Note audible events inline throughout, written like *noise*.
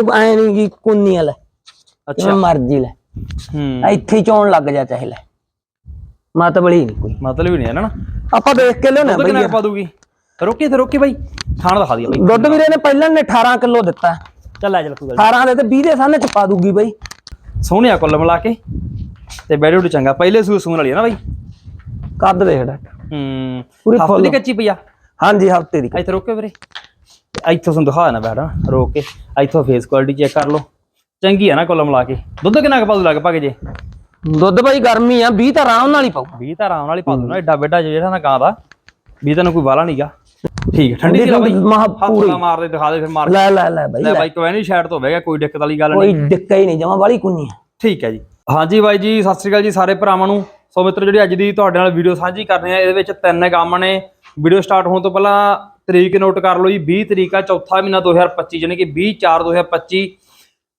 ਤੂੰ ਐ ਨਹੀਂ ਕੀ ਕੁੰਨੀ ਲੈ ਅੱਛਾ। ਮਰਜ਼ੀ ਲੈ। ਹੂੰ। ਇੱਥੇ ਹੀ ਚੋਣ ਲੱਗ ਜਾ ਚਾਹੇ ਲੈ। ਮਤਬਲੀ ਨਹੀਂ ਕੋਈ। ਮਤਲਬ ਹੀ ਨਹੀਂ ਹੈ ਨਾ। ਆਪਾਂ ਦੇਖ ਕੇ ਲਿਆਉਣੇ ਬਈ ਕਿੰਨਾ ਪਾ ਦੂਗੀ? ਰੋਕੀ ਤੇ ਰੋਕੀ ਬਾਈ। ਖਾਣ ਦਿਖਾ ਦਿਆ ਬਾਈ। ਦੁੱਧ ਵੀਰੇ ਨੇ ਪਹਿਲਾਂ ਨੇ 18 ਕਿਲੋ ਦਿੱਤਾ। ਚੱਲ ਲੈ ਚੱਲ ਕੋਈ ਗੱਲ 18 ਦੇ ਤੇ 20 ਦੇ ਸਾਹਮਣੇ ਚ ਪਾ ਦੂਗੀ ਬਈ। ਸੋਹਣਿਆ ਕੁੱਲ ਮਿਲਾ ਕੇ। ਤੇ ਬੈਡੀ ਚੰਗਾ। ਪਹਿਲੇ ਸੂ ਸੂਣ ਵਾਲੀ ਹੈ ਨਾ ਬਾਈ। ਕੱਦ ਦੇਖ ਲੈ। ਹੂੰ। ਪੂਰੀ ਫੁੱਲ ਦੀ ਕੱਚੀ ਪਈ ਆ। ਹਾਂਜੀ ਹਫ਼ਤੇ ਦੀ ਇੱਥੇ ਰੋਕੇ ਵੀਰੇ। ਇੱਥੋਂ ਤੁਹਾਨੂੰ ਦਿਖਾ ਦੇਣਾ ਬੈਠਾ ਰੋਕ ਕੇ। ਇੱਥੋਂ ਫੇਸ ਕੁਆਲਿਟੀ ਚੈੱਕ ਕਰ ਲਓ। ਚੰਗੀ ਆ ਨਾ ਕੁੱਲ ਮਿਲਾ ਕੇ। ਦੁੱਧ ਕਿੰਨਾ ਕੁ ਪਾ ਦੂ ਲੱਗ ਭਗ ਜੇ? ਦੁੱਧ ਬਈ ਗਰਮੀ ਆ 20 ਤਾਂ ਆਰਾਮ ਨਾਲ ਹੀ ਪਾਉ 20 ਤਾਂ ਆਰਾਮ ਨਾਲ ਹੀ ਪਾ ਦੂ ਨਾ ਐਡਾ ਵੱਡਾ ਜਿਹੜਾ ਨਾ ਗਾਂ ਦਾ 20 ਤਾਂ ਕੋਈ ਵਾਲਾ ਨਹੀਂਗਾ ਠੀਕ ਹੈ ਠੰਡੀ ਸੀ ਬਾਈ। ਪੂਰੀ। ਨਾ ਮਾਰਦੇ ਦਿਖਾ ਦੇ ਫਿਰ ਮਾਰ ਲੈ ਲੈ ਲੈ ਬਈ ਲੈ। ਬਾਈ ਕੋਈ ਨਹੀਂ ਸਾਈਡ ਤੋਂ ਹੋਵੇਗਾ ਕੋਈ ਦਿੱਕਤ ਵਾਲੀ ਗੱਲ ਨਹੀਂ। ਕੋਈ ਡਿੱਕਾ ਹੀ ਨਹੀਂ ਜਮਾ ਵਾਲੀ ਕੁੰਨੀ ਆ। ਠੀਕ ਹੈ ਜੀ। ਹਾਂਜੀ ਬਾਈ ਜੀ ਸਤਿ ਸ੍ਰੀ ਅਕਾਲ ਜੀ ਸਾਰੇ ਭਰਾਵਾਂ ਨੂੰ। ਸੋ ਮਿੱਤਰੋ ਜਿਹੜੀ ਅੱਜ ਦੀ ਤੁਹਾਡੇ ਨਾਲ ਵੀਡੀਓ ਸਾਂਝੀ ਕਰਨੀ ਹੈ ਇਹਦੇ ਵਿੱਚ ਤਿੰਨ ਗਾਵਾਂ ਨੇ। ਵੀਡੀਓ ਸਟਾਰਟ ਹੋਣ ਤੋਂ ਪਹਿਲਾਂ ਤਰੀਕ ਨੋਟ ਕਰ ਲਓ ਜੀ 20 ਤਰੀਕ ਆ ਚੌਥਾ ਮਹੀਨਾ 2025 ਜਾਨੀ ਕਿ 20 4 2025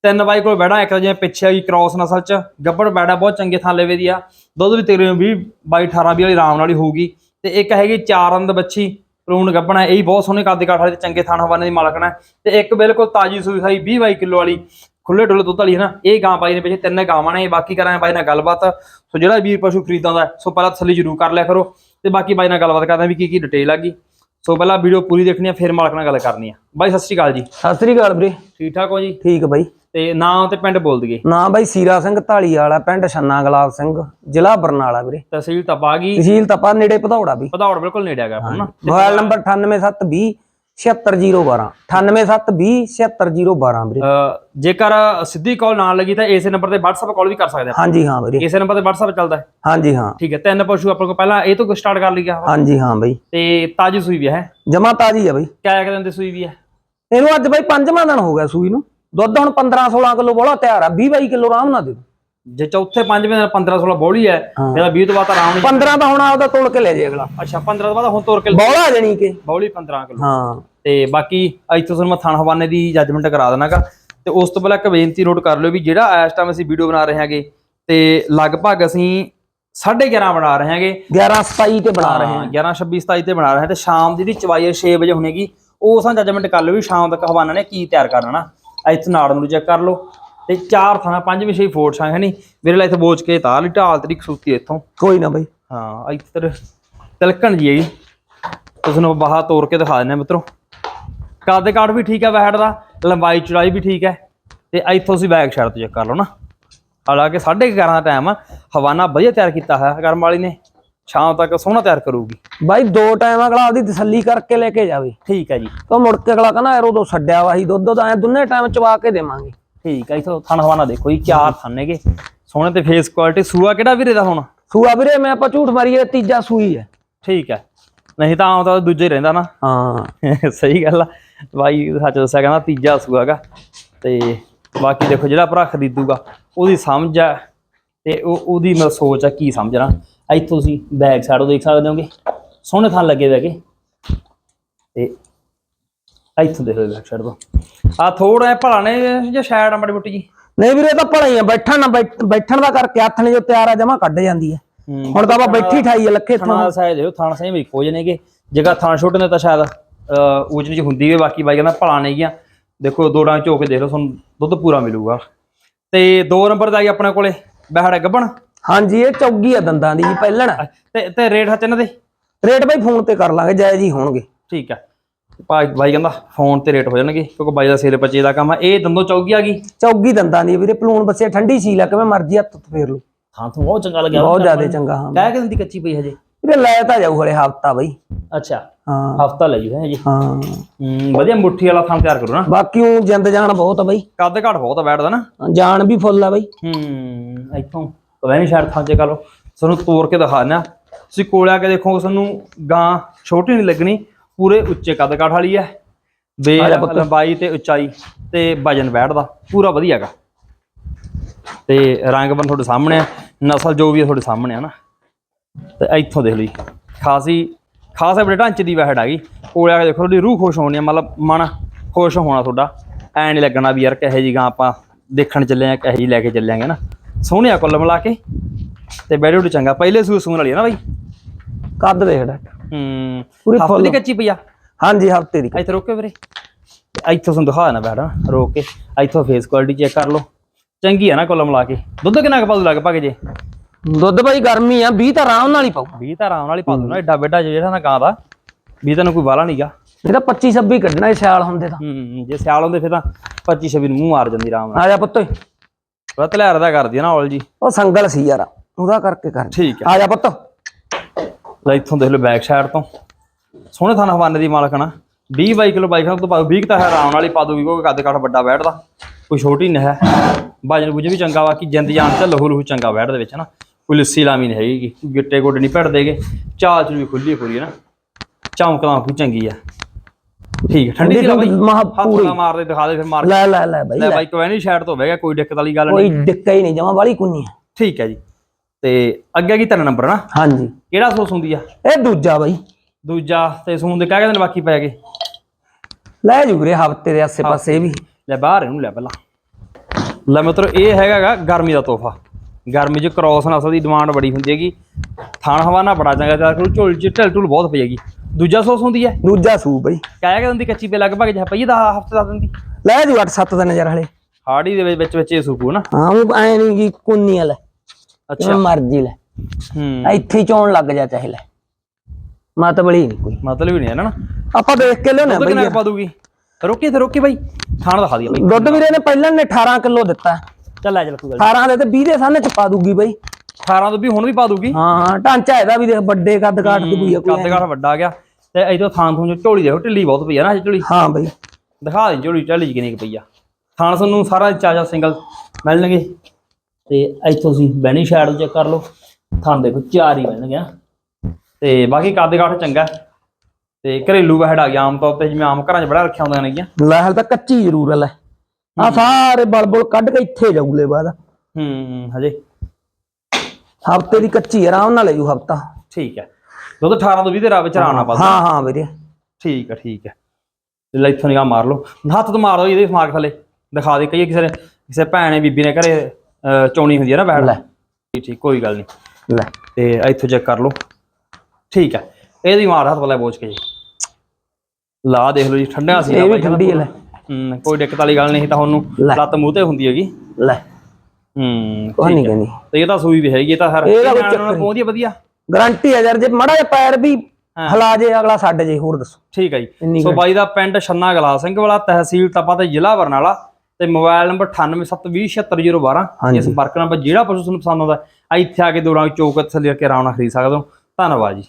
ਤਿੰਨ ਬਾਈ ਕੋਲ ਬੈੜਾ ਇੱਕ ਤਾਂ ਜਿਵੇਂ ਪਿੱਛੇ ਆ ਆਈ ਕ੍ਰਾਸ ਨਸਲ ਚ। ਗੱਬੜ ਬੈੜਾ ਬਹੁਤ ਚੰਗੇ ਥਾਂ ਲੈਵੇ ਦੀ ਆ। ਦੁੱਧ ਵੀ ਤਕਰੀਬਨ 20 22 18 20 ਵਾਲੀ ਆਰਾਮ ਨਾਲ ਹੀ ਹੋਊਗੀ। ਤੇ ਇੱਕ ਹੈਗੀ ਚਾਰ ਅੰਦ ਬੱਚੀ ਪ੍ਰੂਨ ਗੱਬਣਾ ਇਹ ਬਹੁਤ ਸੋਹਣੇ ਕੱਦ ਕਾਠ ਵਾਲੀ ਤੇ ਚੰਗੇ ਥਾਂ ਹਵਾਨੇ ਦੀ ਮਾਲਕਣਾ ਤੇ ਇੱਕ ਬਿਲਕੁਲ ਤਾਜੀ ਸੂਈ ਸਾਈ 20 22 ਕਿਲੋ ਵਾਲੀ ਖੁੱਲੇ ਡੁੱਲੇ ਦੁੱਧ ਵਾਲੀ ਹੈ ਨਾ ਇਹ ਗਾਂ ਬਾਈ ਨੇ ਪਿੱਛੇ ਤਿੰਨ ਗਾਵਾਂ ਨੇ ਬਾਕੀ ਕਰਾਂ ਬਾਈ ਨਾਲ ਗੱਲਬਾਤ। ਸੋ ਜਿਹੜਾ ਵੀਰ ਪਸ਼ੂ ਖਰੀਦਦਾ ਹੈ, ਸੋ ਪਹਿਲਾਂ ਤਸੱਲੀ ਜ਼ਰੂਰ ਕਰ ਲਿਆ ਕਰੋ। ਤੇ ਬਾਕੀ ਬਾਈ ਨਾਲ ਗੱਲਬਾਤ ਕਰਦਾ ਵੀ ਕੀ ਕੀ ਡਿਟੇਲ ਹੈਗੀ ਸੋ ਪਹਿਲਾਂ ਵੀਡੀਓ ਪੂਰੀ ਦੇਖਣੀ ਆ ਫਿਰ ਮਾਲਕ ਨਾਲ ਗੱਲ ਕਰਨੀ ਆ। ਬਾਈ ਸਤਿ ਸ਼੍ਰੀ ਅਕਾਲ ਜੀ। ਸਤਿ ਸ੍ਰੀ ਅਕਾਲ ਵੀਰੇ। ਠੀਕ ਠਾਕ ਹੋ ਜੀ? ਠੀਕ ਬਈ। ਤੇ ਨਾਂ ਤੇ ਪਿੰਡ ਬੋਲ ਦਈਏ। ਨਾਂ ਬਾਈ ਸੀਰਾ ਸਿੰਘ ਢਾਲੀ ਵਾਲਾ ਪਿੰਡ ਛੰਨਾ ਗੁਲਾਬ ਸਿੰਘ ਜ਼ਿਲ੍ਹਾ ਬਰਨਾਲਾ ਵੀਰੇ। ਤਹਿਸੀਲ ਤਪਾ ਗਈ ਤਹਿਸੀਲ ਤਪਾ ਨੇੜੇ ਪਧੌੜਾ ਵੀ। ਪਧੌੜ ਬਿਲਕੁਲ ਨੇੜੇ ਹੈਗਾ ਆਪਣਾ ਮੋਬਾਈਲ ਨੰਬਰ 98720 76012 98720 76012 ਵੀਰੇ। ਜੇਕਰ ਸਿੱਧੀ ਕਾਲ ਨਾ ਲੱਗੀ ਤਾਂ ਇਸੇ ਨੰਬਰ ਤੇ WhatsApp ਕਾਲ ਵੀ ਕਰ ਸਕਦੇ ਆ। ਹਾਂਜੀ ਹਾਂ ਵੀਰੇ। ਇਸੇ ਨੰਬਰ ਤੇ WhatsApp ਚੱਲਦਾ ਹੈ। ਹਾਂਜੀ ਹਾਂ। ਠੀਕ ਹੈ ਤਿੰਨ ਪਸ਼ੂ ਆਪਾਂ ਕੋਲ ਪਹਿਲਾਂ ਇਹ ਤੋਂ ਸਟਾਰਟ ਕਰ ਲਿਆ ਹਾਂਜੀ ਹਾਂ ਬਈ। ਤੇ ਤਾਜੀ ਸੂਈ ਵੀ ਹੈ ਜਮਾ ਤਾਜੀ ਆ ਬਈ। ਕਿਆ ਕਿਆ ਦਿਨ ਸੂਈ ਵੀ ਹੈ? ਇਹਨੂੰ ਅੱਜ ਬਈ ਪੰਜਵਾਂ ਦਿਨ ਹੋ ਗਿਆ ਸੂਈ ਨੂੰ। ਦੁੱਧ ਹੁਣ 15 16 ਕਿਲੋ ਬੋਲਾ ਤਿਆਰ ਆ 20 22 ਕਿਲੋ ਆਰਾਮ ਨਾਲ ਦੇ ਦੂ ਜੇ ਚੌਥੇ ਪੰਜਵੇਂ ਦਿਨ 15 16 ਬੋਲੀ ਹੈ। ਇਹਦਾ 20 ਤੋਂ ਬਾਅਦ ਆਰਾਮ ਨਹੀਂ 15 ਤਾਂ ਹੁਣ ਆਪਦਾ ਤੋਲ ਕੇ ਲੈ ਜੇ ਅਗਲਾ। ਅੱਛਾ 15 ਤੋਂ ਬਾਅਦ ਹੁਣ ਤੋਰ ਕੇ ਬੋਲਾ ਜਣੀ ਕਿ? ਬੌਲੀ 15 ਕਿਲੋ। ਹਾਂ। ਤੇ ਬਾਕੀ ਅੱਜ ਤੋਂ ਤੁਹਾਨੂੰ ਮੈਂ ਥਣ ਹਵਾਨੇ ਦੀ ਜੱਜਮੈਂਟ ਕਰਾ ਦੇਣਾਗਾ। ਤੇ ਉਸ ਤੋਂ ਪਹਿਲਾਂ ਇੱਕ ਬੇਨਤੀ ਨੋਟ ਕਰ ਲਿਓ ਵੀ ਜਿਹੜਾ ਇਸ ਟਾਈਮ ਅਸੀਂ ਵੀਡੀਓ ਬਣਾ ਰਹੇ ਹਾਂਗੇ ਤੇ ਲਗਭਗ ਅਸੀਂ 11:30 ਬਣਾ ਰਹੇ ਹਾਂਗੇ। 11 27 ਤੇ ਬਣਾ ਰਹੇ ਹਾਂ 11 26 27 ਤੇ ਬਣਾ ਰਹੇ ਹਾਂ ਤੇ ਸ਼ਾਮ ਦੀ ਜਿਹੜੀ ਚਵਾਈ ਹੈ 6 ਵਜੇ ਹੋਣੇਗੀ ਉਹ ਸਾਂ ਜੱਜਮੈਂਟ ਕਰ ਲਿਓ ਵੀ ਸ਼ਾਮ ਤੱਕ ਹਵਾਨਾ ਨੇ ਕੀ ਤਿਆਰ ਕਰਨਾ ਨਾ ਇੱਥੇ ਨਾੜ ਨੂੰ ਚੈੱਕ ਕਰ ਲਓ। ਤੇ ਚਾਰ ਥਾਣਾ ਪੰਜਵੀਂ ਛੇ ਫੋਰਟ ਸਾਂ ਹੈ ਨਹੀਂ ਮੇਰੇ ਲਈ ਇੱਥੇ ਬੋਚ ਕੇ ਤਾਰ ਲਈ ਢਾਲ ਤੇਰੀ ਖਸੂਤੀ ਇੱਥੋਂ। ਕੋਈ ਨਾ ਬਈ। ਹਾਂ ਇੱਧਰ ਤਿਲਕਣ ਜੀ ਹੈਗੀ ਤੁਸੀਂ ਨੂੰ ਬਾਹਰ ਤੋੜ ਕੇ ਦਿਖਾ ਦਿੰਦੇ ਮਿੱਤਰੋ। ਕੱਦ ਕਾਠ ਵੀ ਠੀਕ ਹੈ ਬੈਟ ਦਾ ਲੰਬਾਈ ਚੌੜਾਈ ਵੀ ਠੀਕ ਹੈ। ਤੇ ਇੱਥੋਂ ਤੁਸੀਂ ਬੈਕ ਸਾਈਡ ਤੋਂ ਚੈੱਕ ਕਰ ਲਓ ਨਾ। ਹਾਲਾਂਕਿ 11:30 ਦਾ ਟਾਈਮ ਆ ਹਵਾਨਾ ਵਧੀਆ ਤਿਆਰ ਕੀਤਾ ਹੋਇਆ ਕਰਮ ਵਾਲੀ ਨੇ। ਸ਼ਾਮ ਤੱਕ ਸੋਹਣਾ ਤਿਆਰ ਕਰੂਗੀ। ਬਾਈ ਦੋ ਟਾਈਮ ਅਗਲਾ ਆਪਦੀ ਤਸੱਲੀ ਕਰਕੇ ਲੈ ਕੇ ਜਾਵੇ। ਠੀਕ ਹੈ ਜੀ। ਤਾਂ ਮੁੜ ਕੇ ਅਗਲਾ ਕਹਿੰਦਾ ਯਾਰ ਉਦੋਂ ਛੱਡਿਆ ਵਾ ਸੀ ਦੁੱਧ ਤਾਂ ਐ ਦੋਨੇ ਟਾਈਮ ਚਵਾ ਕੇ ਦੇਵਾਂਗੇ। ਠੀਕ ਹੈ ਇੱਥੋਂ ਥਣ ਹਵਾਨਾ ਦੇਖੋ ਜੀ ਚਾਰ ਥਣ ਨੇਗੇ ਸੋਹਣੇ ਤੇ ਫੇਸ ਕੁਆਲਿਟੀ ਸੂਆ ਕਿਹੜਾ ਵੀਰੇ ਦਾ ਹੁਣ? ਸੂਆ ਵੀਰੇ ਮੈਂ ਆਪਾਂ ਝੂਠ ਮਾਰੀਏ ਤੀਜਾ ਸੂਈ ਹੈ। ਠੀਕ ਹੈ। ਨਹੀਂ ਤਾਂ ਤਾਂ ਦੂਜਾ ਰਹਿੰਦਾ ਨਾ। ਹਾਂ। *laughs* ਸਹੀ ਗੱਲ ਆ। ਬਾਈ ਸੱਚ ਦੱਸਿਆ ਕਹਿੰਦਾ ਤੀਜਾ ਸੂਆਗਾ ਤੇ ਬਾਕੀ ਦੇਖੋ ਜਿਹੜਾ ਭਰਾ ਖਰੀਦੂਗਾ ਉਹਦੀ ਸਮਝ ਆ ਤੇ ਉਹ ਉਹਦੀ ਮਤਲਬ ਸੋਚ ਆ ਕੀ ਸਮਝਣਾ। ਇੱਥੋਂ ਤੁਸੀਂ ਬੈਕ ਸਾਈਡ ਦੇਖ ਸਕਦੇ ਹੋਗੇ ਸੋਹਣੇ ਥਾਂ ਲੱਗੇ ਹੈਗੇ ਤੇ ਇੱਥੋਂ ਦੇਖੋ ਬੈਕ ਸਾਈਡ ਤੋਂ। ਆ ਥੋੜਾ ਭਲਾ ਨੇ ਜਾਂ ਸ਼ਾਇਦ ਮਾੜੀ ਮੋਟੀ ਜੀ? ਨਹੀਂ ਵੀਰੇ ਤਾਂ ਭਲਾ ਹੀ ਆ ਬੈਠਣ ਨਾ ਬੈਠ- ਬੈਠਣ ਦਾ ਕਰਕੇ ਹੱਥ ਨੇ ਜੋ ਤਿਆਰ ਆ ਜਮਾ ਕੱਢ ਜਾਂਦੀ ਹੈ। ਹੁਣ ਤਾਂ ਆਪਾਂ ਬੈਠੀ ਠਾਈ ਲੱਖੇ ਥਾਣਾ ਸਾਇਦ ਦੇਖੋ ਥਾਣਾ ਸਹੀ ਵੀ ਖੋਜ ਨੇਗੇ ਜਗ੍ਹਾ ਥਾਣਾ ਛੋਟੇ ਨੇ ਤਾਂ ਸ਼ਾਇਦ ਉਚ ਨੀਚ ਹੁੰਦੀ ਵੀ ਬਾਕੀ ਬਾਈ ਕਹਿੰਦਾ ਭਲਾ ਨਹੀਂ ਗਿਆ। ਦੇਖੋ ਦੋ ਡਾਂ ਝੋਕ ਕੇ ਦੇਖ ਲਓ ਤੁਹਾਨੂੰ ਦੁੱਧ ਪੂਰਾ ਮਿਲੂਗਾ। ਤੇ ਦੋ ਨੰਬਰ ਦਾ ਜੀ ਆਪਣੇ ਕੋਲੇ ਬਹਿੜਾ ਗੱਬਣ? ਹਾਂਜੀ ਇਹ ਚੌਗੀ ਆ ਦੰਦਾਂ ਦੀ ਜੀ ਪਹਿਲਣ। ਤੇ ਤੇ ਰੇਟ ਹੱਥ ਇਹਨਾਂ ਦੇ? ਰੇਟ ਬਾਈ ਫੋਨ ਤੇ ਕਰ ਲਾਂਗੇ ਜਾਇਜ਼ ਹੀ ਹੋਣਗੇ। ਠੀਕ ਹੈ ਭਾਈ ਬਾਈ ਕਹਿੰਦਾ ਫੋਨ ਤੇ ਰੇਟ ਹੋ ਜਾਣਗੇ ਕਿਉਂਕਿ ਬਾਈ ਦਾ ਸੇਲ ਬੱਚੇ ਦਾ ਕੰਮ ਆ। ਇਹ ਦੰਦੋ ਚੌਗੀ ਆ ਗਈ? ਚੌਗੀ ਦੰਦਾਂ ਦੀ ਆ ਵੀਰੇ ਪਲੂਣ ਬੱਸੇ ਠੰਡੀ ਸੀਲ ਆ ਕਿਵੇਂ ਮਰਜ਼ੀ ਹੱਥ ਫੇਰ ਲਓ। ਥਾਂ ਤੋਂ ਬਹੁਤ ਚੰਗਾ ਲੱਗਿਆ ਬਹੁਤ ਜ਼ਿਆਦਾ ਚੰਗਾ ਹਾਂ। ਕਹਿ ਕੇ ਦਿੰਦੀ ਕੱਚੀ ਪਈ ਹਜੇ। ਵੀਰੇ ਲੈ ਤਾਂ ਜਾਊ ਹਲੇ ਹਫਤਾ ਬਈ। ਅੱਛਾ। ਹਾਂ। ਹਫਤਾ ਲੈ ਜੂ ਹੈ ਜੀ। ਹਾਂ। ਹੂੰ ਵਧੀਆ ਮੁੱਠੀ ਵਾਲਾ ਥਾਂ ਤਿਆਰ ਕਰੋ ਨਾ। ਬਾਕੀ ਉਹ ਜਿੰਦ ਜਾਨ ਬਹੁਤ ਆ ਬਈ। ਕੱਦ ਘਾਟ ਬਹੁਤ ਆ ਬੈਠਦਾ ਨਾ। ਜਾਨ ਵੀ ਫੁੱਲ ਆ ਬਈ। ਹੂੰ ਇੱਥੋਂ ਵੈਨ ਸ਼ਹਿਰ ਥਾਂ ਚੇ ਲਓ। ਤੁਹਾਨੂੰ ਤੋੜ ਕੇ ਦਿਖਾਣਾ ਤੁਸੀਂ ਕੋਲ ਆ ਕੇ ਦੇਖੋ ਤੁਹਾਨੂੰ ਗਾਂ ਛੋਟੀ ਨਹੀਂ ਲੱਗਣੀ ਪੂਰੇ ਉੱਚੇ ਕੱਦ ਕਾਠ ਵਾਲੀ ਹੈ ਬੇ ਪੁੱਤ। ਲੰਬਾਈ ਤੇ ਉਚਾਈ ਤੇ ਵਜਨ ਬੈਠਦਾ ਪੂਰਾ ਵਧੀਆ ਹੈਗਾ। ਤੇ ਰੰਗ ਬਨ ਤੁਹਾਡੇ ਸਾਹਮਣੇ ਆ ਨਸਲ ਜੋ ਵੀ ਹੈ ਤੁਹਾਡੇ ਸਾਹਮਣੇ ਆ ਨਾ। ਤੇ ਇੱਥੋਂ ਦੇਖ ਲਈ। ਖਾਸੀ ਖਾਸੇ ਬੜੇ ਢਾਂਚੇ ਦੀ ਵਹਿੜ ਹੈਗੀ ਕੋਲ ਆ ਕੇ ਦੇਖੋ ਤੁਹਾਡੀ ਰੂਹ ਖੁਸ਼ ਹੋਣੀ ਆ ਮਤਲਬ ਮਨ ਖੁਸ਼ ਹੋਣਾ ਤੁਹਾਡਾ। ਐ ਨਹੀਂ ਲੱਗਣਾ ਵੀ ਯਾਰ ਕਹੇ ਜੀ ਗਾਂ ਆਪਾਂ ਦੇਖਣ ਚੱਲੇ ਆ ਕਹੇ ਜੀ ਲੈ ਕੇ ਚੱਲਾਂਗੇ ਨਾ। ਸੋਹਣਿਆ ਕੁੱਲ ਮਿਲਾ ਕੇ ਤੇ ਬੈਡ ਚੰਗਾ। ਪਹਿਲੇ ਸੂ ਸੂਣ ਵਾਲੀ ਆ ਨਾ ਬਾਈ? ਕੱਦ ਦੇਖ ਲੈ ਹੂੰ ਪੂਰੀ ਫੁੱਲ ਦੀ ਕੱਚੀ ਪਈ ਆ? ਹਾਂਜੀ ਹਫ਼ਤੇ ਦੀ। ਇੱਥੇ ਰੋਕੇ ਵੀਰੇ। ਇੱਥੋਂ ਤੁਹਾਨੂੰ ਦਿਖਾ ਦੇਣਾ ਬੈਠਾ ਰੋਕ ਕੇ। ਇੱਥੋਂ ਫੇਸ ਕੁਆਲਿਟੀ ਚੈੱਕ ਕਰ ਲਓ। ਚੰਗੀ ਆ ਨਾ ਕੁੱਲ ਮਿਲਾ ਕੇ। ਦੁੱਧ ਕਿੰਨਾ ਕੁ ਪਾਉ ਲਗਭਗ ਜੇ? ਦੁੱਧ ਬਾਈ ਗਰਮੀ ਆ 20 ਤਾਂ ਆਰਾਮ ਨਾਲ ਹੀ ਪਾਉ 20 ਤਾਂ ਆਰਾਮ ਨਾਲ ਹੀ ਪਾ ਦੂ ਨਾ ਐਡਾ ਵੱਡਾ ਜਿਹੜਾ ਨਾ ਗਾਂ ਦਾ 20 ਤਾਂ ਕੋਈ ਵਾਲਾ ਨਹੀਂਗਾ ਇਹ ਤਾਂ 25 26 ਕੱਢਣਾ ਇਹ ਸਿਆਲ ਹੁੰਦੇ ਤਾਂ। ਹੂੰ ਜੇ ਸਿਆਲ ਹੁੰਦੇ ਫਿਰ ਤਾਂ 25 26 ਨੂੰ ਮੂੰਹ ਮਾਰ ਜਾਂਦੀ ਆਰਾਮ ਨਾਲ। ਆ ਜਾ ਪੁੱਤ। ਥੋੜਾ ਤਲੈਰ ਦਾ ਕਰਦੀ ਨਾ ਔਲ ਜੀ। ਉਹ ਸੰਗਲ ਸੀ ਯਾਰ ਉਹਦਾ ਕਰਕੇ ਕਰ। ਠੀਕ ਆ। ਜਾ ਪੁੱਤ। ਲੈ ਇੱਥੋਂ ਦੇਖ ਲਓ ਬੈਕ ਸਾਈਡ ਤੋਂ। ਸੋਹਣੇ ਥਾਨ ਹਵਾਨੇ ਦੀ ਮਾਲਕ ਨਾ। 20 22 ਕਿਲੋ ਬਾਈਕ ਤੋਂ ਪਾਉ 20 ਤਾਂ ਹੈ ਆਰਾਮ ਨਾਲ ਹੀ ਪਾ ਦੂਗੀ ਕਿਉਂਕਿ ਕੱਦ ਕਾਠ ਵੱਡਾ ਬੈਠਦਾ। ਕੋਈ ਛੋਟੀ ਨਹੀਂ ਹੈ। ਬਾਜਨ ਬੁਝ ਵੀ ਚੰਗਾ ਵਾ ਕਿ ਜਿੰਦ ਜਾਨ ਤੇ ਲਹੂ ਲਹੂ ਚੰਗਾ ਬੈਠ ਦੇ ਵਿੱਚ ਨਾ। ਕੋਈ ਲੱਸੀ ਲਾਮੀ ਨਹੀਂ ਹੈਗੀ। ਗਿੱਟੇ ਗੋਡੇ ਨਹੀਂ ਭੜ ਦੇਗੇ ਚਾਲ ਚ ਵੀ ਖੁੱਲੀ ਪੂਰੀ ਹੈ ਨਾ ਚੌਂਕਦਾ ਵੀ ਚੰਗੀ ਆ। ਠੀਕ ਹੈ ਠੰਡੀ ਸੀ ਲਾ ਬਾਈ। ਮਹਾ ਪੂਰੀ। ਨਾਲ ਮਾਰਦੇ ਦਿਖਾ ਦੇ ਫਿਰ ਮਾਰ ਲੈ ਲੈ ਲੈ ਬਾਈ ਲੈ। ਬਾਈ ਕੋਈ ਨਹੀਂ ਸਾਈਡ ਤੋਂ ਗਿਆ ਕੋਈ ਦਿੱਕਤ ਵਾਲੀ ਗੱਲ ਨਹੀਂ। ਕੋਈ ਡਿੱਕਾ ਹੀ ਨਹੀਂ ਜਮਾ ਵਾਲੀ ਕੁੰਨੀ ਆ। ਠੀਕ ਹੈ ਜੀ। ਤੇ ਅੱਗੇ ਕੀ ਤਿੰਨ ਨੰਬਰ ਨਾ ਹਾਂਜੀ। ਕਿਹੜਾ ਸੋਸ ਹੁੰਦੀ ਆ? ਇਹ ਦੂਜਾ ਬਾਈ। ਦੂਜਾ ਤੇ ਸੂਨ ਦੇ ਕਹਿ ਕਹਿੰਦੇ ਨੇ ਬਾਕੀ ਪੈ ਗਏ? ਲੈ ਜੂ ਵੀਰੇ ਹਫ਼ਤੇ ਦੇ ਆਸੇ ਪਾਸੇ ਵੀ। ਲੈ ਬਾਹਰ ਇਹਨੂੰ ਲੈ ਪਹਿਲਾਂ। ਲੈ ਮਿੱਤਰੋ ਇਹ ਹੈਗਾਗਾ ਗਰਮੀ ਦਾ ਤੋਹਫਾ। ਗਰਮੀ 'ਚ ਕ੍ਰੋਸ ਨਸਲ ਦੀ ਡਿਮਾਂਡ ਬੜੀ ਹੁੰਦੀ ਹੈਗੀ। ਥਾਣ ਹਵਾਨਾ ਬੜਾ ਚੰਗਾ ਚਾਰ ਝੋਲ ਚ ਢਲ ਢੁਲ ਬਹੁਤ ਪਈ ਹੈਗੀ। ਦੂਜਾ ਸੋਸ ਹੁੰਦੀ ਹੈ? ਦੂਜਾ ਸੂ ਬਾਈ। ਕਹਿਆ ਕਿ ਦਿੰਦੀ ਕੱਚੀ ਪੇ ਲਗਭਗ ਜਿਹਾ ਪਈ ਦਾ ਹਫ਼ਤੇ ਦਾ ਦਿੰਦੀ। ਲੈ ਜੂ 8-7 ਦਿਨ ਯਾਰ ਹਲੇ। ਹਾੜੀ ਦੇ ਵਿੱਚ ਵਿੱਚ ਇਹ ਸੂਪੂ ਨਾ? ਹਾਂ ਉਹ ਐ ਨਹੀਂ ਕਿ ਕੁੰਨੀ ਆ ਲੈ। ਅੱਛਾ। ਮਰਜ਼ੀ ਲੈ। ਹੂੰ। ਇੱਥੇ ਚੋਣ ਲੱਗ ਜਾ ਚਾਹੇ ਲੈ। ਮਤਬਲੀ ਨਹੀਂ ਕੋਈ। ਮਤਲਬ ਹੀ ਨਹੀਂ ਹੈ ਨਾ। ਆਪਾਂ ਦੇਖ ਕੇ ਲਿਆਉਣੇ ਬਾਈ ਕਿੰਨਾ ਪਾ ਦੂਗੀ? ਰੋਕੀ ਤੇ ਰੋਕੀ ਬਾਈ। ਥਾਣ ਦਿਖਾ ਦਿਆ ਬਾਈ। ਦੁੱਧ ਵੀਰੇ ਨੇ ਪਹਿਲਾਂ ਨੇ 18 ਕਿਲੋ ਦਿੱਤਾ। ਚੱਲ ਲੈ ਚੱਲ ਕੋਈ ਗੱਲ 18 ਦੇ ਤੇ 20 ਦੇ ਸਾਹਮਣੇ ਚ ਪਾ ਦੂਗੀ ਬਾਈ। 18 ਤੋਂ ਵੀ ਹੁਣ ਵੀ ਪਾ ਦੂਗੀ? ਹਾਂ ਹਾਂ ਢਾਂਚਾ ਇਹਦਾ ਵੀ ਦੇਖ ਵੱਡੇ ਕੱਦ ਕਾਠ ਦੀ ਆ ਕੋਈ ਕੱਦ ਕਾਠ ਵੱਡਾ ਗਿਆ। ਤੇ ਇਦੋਂ ਥਾਂ ਥੂੰ ਝੋਲੀ ਦੇਖੋ ਢਿੱਲੀ ਬਹੁਤ ਪਈ ਆ ਨਾ ਇਹ ਝੋਲੀ। ਹਾਂ ਬਾਈ। ਦਿਖਾ ਦੇ ਝੋਲੀ ਢਾਲੀ ਕਿੰਨੀ ਪਈ ਆ। ਥਾਣ ਤੁਹਾਨੂੰ ਸਾਰਾ ਚਾਜਾ ਸਿੰਗਲ ਮਿਲਣਗੇ। ਤੇ ਇੱਥੋਂ ਤੁਸੀਂ ਬੈਣੀ ਸ਼ੈਡ ਚੈੱਕ ਕਰ ਲਓ। ਥਾਂ ਦੇਖੋ ਚਾਰ ਹੀ ਮਿਲਣਗੇ ਨਾ ਤੇ ਬਾਕੀ ਕੱਦ ਕਾਠ ਚੰਗਾ। ਹੈ। ਤੇ ਘਰੇਲੂ ਵਹਿੜ ਆ ਗਿਆ ਆਮ ਤੌਰ ਤੇ ਜਿਵੇਂ ਆਮ ਘਰਾਂ 'ਚ ਬੜਾ ਰੱਖਿਆ ਹੁੰਦੀਆਂ ਨੇਗੀਆਂ। ਲੈ ਹਾਲ ਤਾਂ ਕੱਚੀ ਜ਼ਰੂਰ ਆ ਲੈ। ਆ ਸਾਰੇ ਬਲਬਲ ਕੱਢ ਕੇ ਇੱਥੇ ਜਾਊਲੇ ਬਾਅਦ। ਹੂੰ ਹਜੇ। ਹਫ਼ਤੇ ਦੀ ਕੱਚੀ ਆਰਾਮ ਨਾਲ ਲੈ ਜੂ ਹਫਤਾ। ਠੀਕ ਹੈ। ਦੁੱਧ 18 ਤੋਂ 20 ਦੇ ਰਾਹ ਵਿੱਚ ਆਣਾ ਪਾ ਹਾਂ ਹਾਂ ਵੀਰੇ। ਠੀਕ ਹੈ ਠੀਕ ਹੈ। ਲੈ ਇੱਥੋਂ ਨਿਗਾਹ ਮਾਰ ਲਓ। ਹੱਥ ਤੋਂ ਮਾਰ ਦੋ ਇਹਦੇ ਸਮਾਰਕ ਥੱਲੇ। ਦਿਖਾ ਦੇ ਕਈ ਕਿਸੇ ਕਿਸੇ ਭੈਣ ਨੇ ਬੀਬੀ ਨੇ ਘਰੇ ਚੌਣੀ ਹੁੰਦੀ ਹੈ ਨਾ ਬੈਠ। ਲੈ। ਠੀਕ ਠੀਕ ਕੋਈ ਗੱਲ ਨਹੀਂ। ਲੈ। ਤੇ ਇੱਥੋਂ ਚੈੱਕ ਕਰ ਲਓ। ਠੀਕ ਹੈ। ਇਹਦੀ ਮਾਰ ਹੱਥ ਵਾਲਾ ਬੋਝ ਕੇ ਜੀ। ਲਾ ਦੇਖ ਲਓ ਜੀ ਠੰਡਾ ਸੀ ਇਹ ਵੀ ਠੰਡੀ ਹੈ ਲੈ। ਹੂੰ ਕੋਈ ਦਿੱਕਤ ਵਾਲੀ ਗੱਲ ਨਹੀਂ ਤਾਂ ਉਹਨੂੰ ਲੈ। ਲੱਤ ਮੂੰਹ ਤੇ ਹੁੰਦੀ ਹੈਗੀ। ਲੈ। ਹੂੰ ਉਹ ਨਹੀਂ ਕਹਿੰਦੀ। ਤੇ ਇਹ ਤਾਂ ਸੂਈ ਵੀ ਹੈਗੀ ਇਹ ਤਾਂ ਹਰ ਕੋਈ ਨਿਆਣੇ ਚੱਕਰ ਨਾਲ ਨਹੀਂ। ਪਹੁੰਚਦੀ ਹੈ ਵਧੀਆ। ਗਾਰੰਟੀ ਹੈ ਯਾਰ ਜੇ ਮੜਾ ਜਿਹਾ ਪੈਰ ਵੀ। ਹਲਾ ਜੇ ਅਗਲਾ ਛੱਡ ਜੇ ਹੋਰ ਦੱਸੋ। ਠੀਕ ਹੈ ਜੀ। ਇੰਨੀ ਸੋ ਬਾਈ ਦਾ ਪਿੰਡ ਛੰਨਾ ਗਲਾ ਸਿੰਘ ਵਾਲਾ ਤਹਿਸੀਲ ਤਪਾ ਤੇ ਜ਼ਿਲ੍ਹਾ ਬਰਨਾਲਾ ਤੇ ਮੋਬਾਈਲ ਨੰਬਰ 9872076012 ਹਾਂਜੀ। ਇਹ ਸੰਪਰਕ ਨੰਬਰ ਜਿਹੜਾ ਪਸ਼ੂ ਤੁਹਾਨੂੰ ਪਸੰਦ ਆਉਂਦਾ ਹੈ, ਇੱਥੇ ਆ ਕੇ ਦੋਰਾਂ ਚੌਕ ਥੱਲੇ ਕੇ ਆਰਾਮ ਨਾਲ ਖਰੀਦ ਸਕਦੇ ਹੋ। ਧੰਨਵਾਦ ਜੀ।